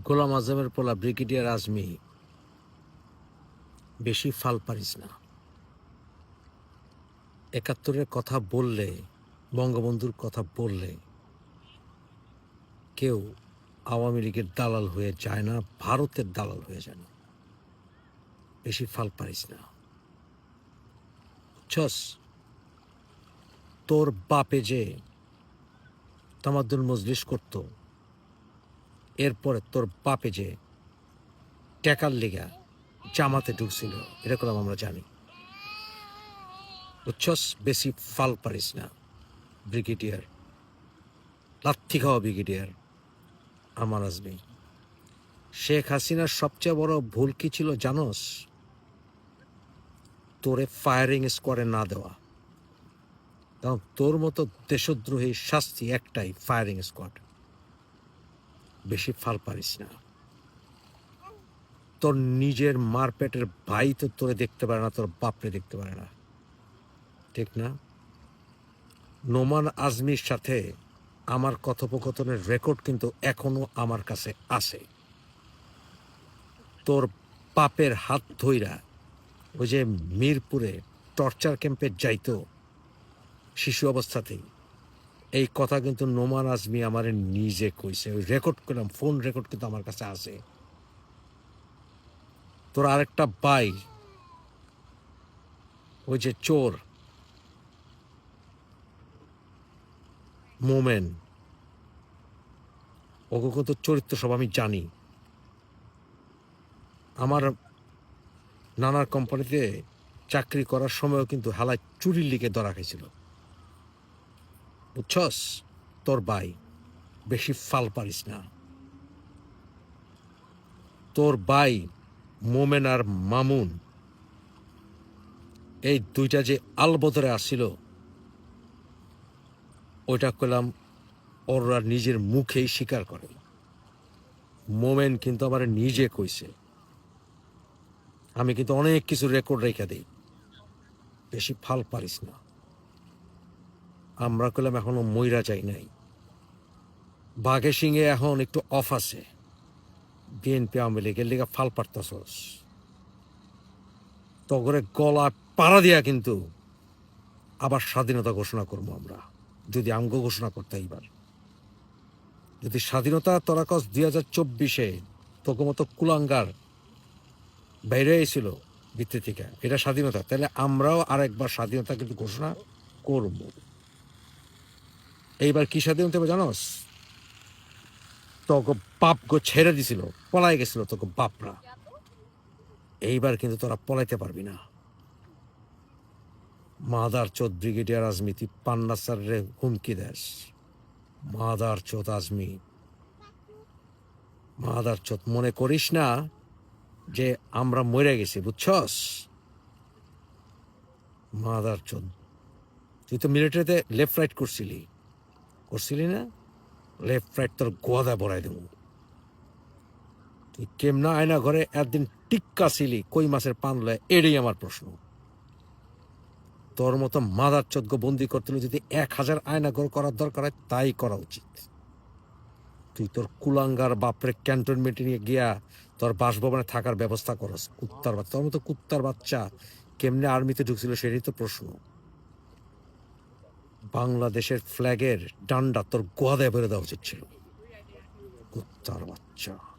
গোলাম আজমের পোলা ব্রিগেডিয়ার আজমি বেশি ফাল পারিস না। একাত্তরের কথা বললে, বঙ্গবন্ধুর কথা বললে কেউ আওয়ামী লীগের দালাল হয়ে যায় না, ভারতের দালাল হয়ে যায় না। বেশি ফাল পারিস না। বুঝছস তোর বাপে যে তামাদ্দুল মজলিস করতো এরপরে তোর বাপে যে টেকার লিগা জামাতে ঢুকছিল, এরকম আমরা জানি। বুঝছস? বেশি ফাল পারিস না, ব্রিগেডিয়ার। লাথি খাওয়া ব্রিগেডিয়ার। আমার আজমি শেখ হাসিনার সবচেয়ে বড় ভুল কি ছিল জানোস? তোরে ফায়ারিং স্কোয়াডে না দেওয়া। কারণ তোর মতো দেশদ্রোহী শাস্তি একটাই ফায়ারিং স্কোয়াড বেশি ফাল পারিস না। তোর নিজের মারপেটের ভাই তো তোরে দেখতে পারে না, তোর বাপরে দেখতে পারে না। ঠিক না? নোমান আজমির সাথে আমার কথোপকথনের রেকর্ড কিন্তু এখনও আমার কাছে আছে। তোর পাপের হাত ধইরা ওই যে মিরপুরে টর্চার ক্যাম্পে যাইতো শিশু অবস্থাতেই। এই কথা কিন্তু নোমান আজমি আমার নিজে কইছে। ওই রেকর্ড করলাম ফোন রেকর্ড কিন্তু আমার কাছে আছে। তোর আরেকটা বাই ওই যে চোর, মোমেন, ওকে কিন্তু চরিত্র সব আমি জানি। আমার নানার কোম্পানিতে চাকরি করার সময়ও কিন্তু হালায় চুরির লিগে ধরা খাইছিল। বুঝছস? তোর ভাই বেশি ফাল পারিস না। তোর ভাই মোমেন আর মামুন, এই দুইটা যে আলবদরে আসছিল ওইটা করলাম ওরা নিজের মুখেই স্বীকার করে। মোমেন কিন্তু আমার নিজে কইছে। আমি কিন্তু অনেক কিছু রেকর্ড রেখে দিই। বেশি ফাল পারিস না। আমরা করলাম এখনও ময়রা যাই নাই। বাঘে সিংহে এখন একটু অফ আছে। বিএনপি আওয়ামী লীগের লিগে ফাল পারতাছস। তগরে গলা পাড়া দিয়া কিন্তু আবার স্বাধীনতা ঘোষণা করব আমরা, যদি আমগো ঘোষণা করতে এইবার। যদি স্বাধীনতা তরাকস দুই হাজার চব্বিশে তোকে মতো কুলাঙ্গার বাইরে এসেছিল ভিত্তি থেকে, এটা স্বাধীনতা, তাহলে আমরাও আরেকবার স্বাধীনতা কিন্তু ঘোষণা করব। এইবার কি স্বাধীনতা হবে জানোস? তোকে বাপ গো ছেড়ে দিছিল পলাই গেছিল তোকে বাপরা। এইবার কিন্তু তোরা পলাইতে পারবি না। মাদার চোদ ব্রিগেডিয়ার আজমিতি পান্না স্যারের হুমকি দেশ মাদার চোদ আজমি, মাদার চোদ, মনে করিস না যে আমরা মরে গেছি, বুঝছস? মাদার চোদ, তুই তো মিলিটারিতে লেফট রাইট করছিলি। করছিলি না? লেফট রাইট তোর গোয়াদা বড়াই দেবো তুই কেমনা আয়না ঘরে একদিন টিক্কা ছিলি, কই মাছের পান লয় এটাই আমার প্রশ্ন তোর মতো মাদার চোদ্দ বন্দি করতে যদি এক হাজার আয়না ঘর করার দরকার হয়, তাই করা উচিত। তুই তোর কুলাঙ্গার বাপরে ক্যান্টনমেন্টে নিয়ে গিয়া তোর বাসভবনে থাকার ব্যবস্থা করস কুত্তার বাচ্চা তোর মতো কুত্তার বাচ্চা কেমনে আর্মিতে ঢুকছিল সেটাই তো প্রশ্ন বাংলাদেশের ফ্ল্যাগের ডান্ডা তোর গোয়াদায় ভরে দেওয়া উচিত ছিল। কুত্তার বাচ্চা।